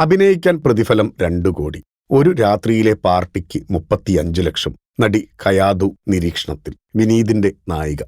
അഭിനയിക്കാൻ പ്രതിഫലം രണ്ടു കോടി. ഒരു രാത്രിയിലെ പാർട്ടിക്ക് മുപ്പത്തിയഞ്ച് ലക്ഷം. നടി കയാതു നിരീക്ഷണത്തിൽ. വിനീതിന്റെ നായിക.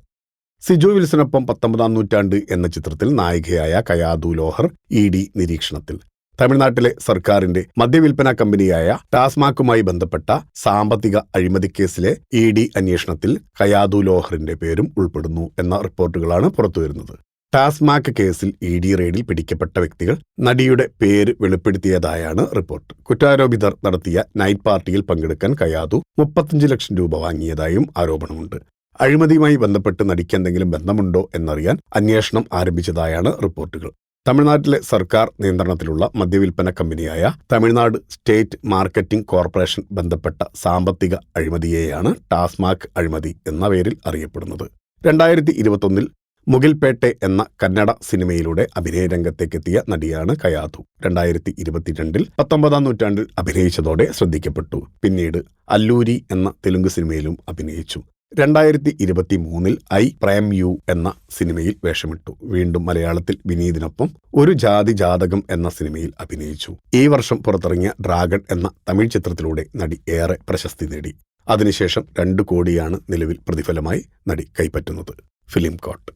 സിജു വിൽസനൊപ്പം പത്തൊമ്പതാം നൂറ്റാണ്ട് എന്ന ചിത്രത്തിൽ നായികയായ കയാദു ലോഹർ ഇ ഡി നിരീക്ഷണത്തിൽ. തമിഴ്നാട്ടിലെ സർക്കാരിന്റെ മദ്യവിൽപ്പന കമ്പനിയായ ടാസ്മാക്കുമായി ബന്ധപ്പെട്ട സാമ്പത്തിക അഴിമതിക്കേസിലെ ഇ ഡി അന്വേഷണത്തിൽ കയാദു ലോഹറിന്റെ പേരും ഉൾപ്പെടുന്നു എന്ന റിപ്പോർട്ടുകളാണ് പുറത്തുവരുന്നത്. ടാസ്മാക് കേസിൽ ഇ ഡി റെയ്ഡിൽ പിടിക്കപ്പെട്ട വ്യക്തികൾ നടിയുടെ പേര് വെളിപ്പെടുത്തിയതായാണ് റിപ്പോർട്ട്. കുറ്റാരോപിതർ നടത്തിയ നൈറ്റ് പാർട്ടിയിൽ പങ്കെടുക്കാൻ കയാതു മുപ്പത്തഞ്ച് ലക്ഷം രൂപ വാങ്ങിയതായും ആരോപണമുണ്ട്. അഴിമതിയുമായി ബന്ധപ്പെട്ട് നടിക്ക് എന്തെങ്കിലും ബന്ധമുണ്ടോ എന്നറിയാൻ അന്വേഷണം ആരംഭിച്ചതായാണ് റിപ്പോർട്ടുകൾ. തമിഴ്നാട്ടിലെ സർക്കാർ നിയന്ത്രണത്തിലുള്ള മദ്യവിൽപ്പന കമ്പനിയായ തമിഴ്നാട് സ്റ്റേറ്റ് മാർക്കറ്റിംഗ് കോർപ്പറേഷൻ ബന്ധപ്പെട്ട സാമ്പത്തിക അഴിമതിയെയാണ് ടാസ്മാക് അഴിമതി എന്ന പേരിൽ അറിയപ്പെടുന്നത്. രണ്ടായിരത്തി ഇരുപത്തൊന്നിൽ മുകിൽപേട്ടെ എന്ന കന്നഡ സിനിമയിലൂടെ അഭിനയ രംഗത്തേക്കെത്തിയ നടിയാണ് കയാതു. രണ്ടായിരത്തി ഇരുപത്തിരണ്ടിൽ പത്തൊമ്പതാം നൂറ്റാണ്ടിൽ അഭിനയിച്ചതോടെ ശ്രദ്ധിക്കപ്പെട്ടു. പിന്നീട് അല്ലൂരി എന്ന തെലുങ്ക് സിനിമയിലും അഭിനയിച്ചു. രണ്ടായിരത്തി ഇരുപത്തി മൂന്നിൽ ഐ പ്രേം യു എന്ന സിനിമയിൽ വേഷമിട്ടു. വീണ്ടും മലയാളത്തിൽ വിനീതിനൊപ്പം ഒരു ജാതി ജാതകം എന്ന സിനിമയിൽ അഭിനയിച്ചു. ഈ വർഷം പുറത്തിറങ്ങിയ ഡ്രാഗൺ എന്ന തമിഴ് ചിത്രത്തിലൂടെ നടി ഏറെ പ്രശസ്തി നേടി. അതിനുശേഷം രണ്ടു കോടിയാണ് നിലവിൽ പ്രതിഫലമായി നടി കൈപ്പറ്റുന്നത്. Film coat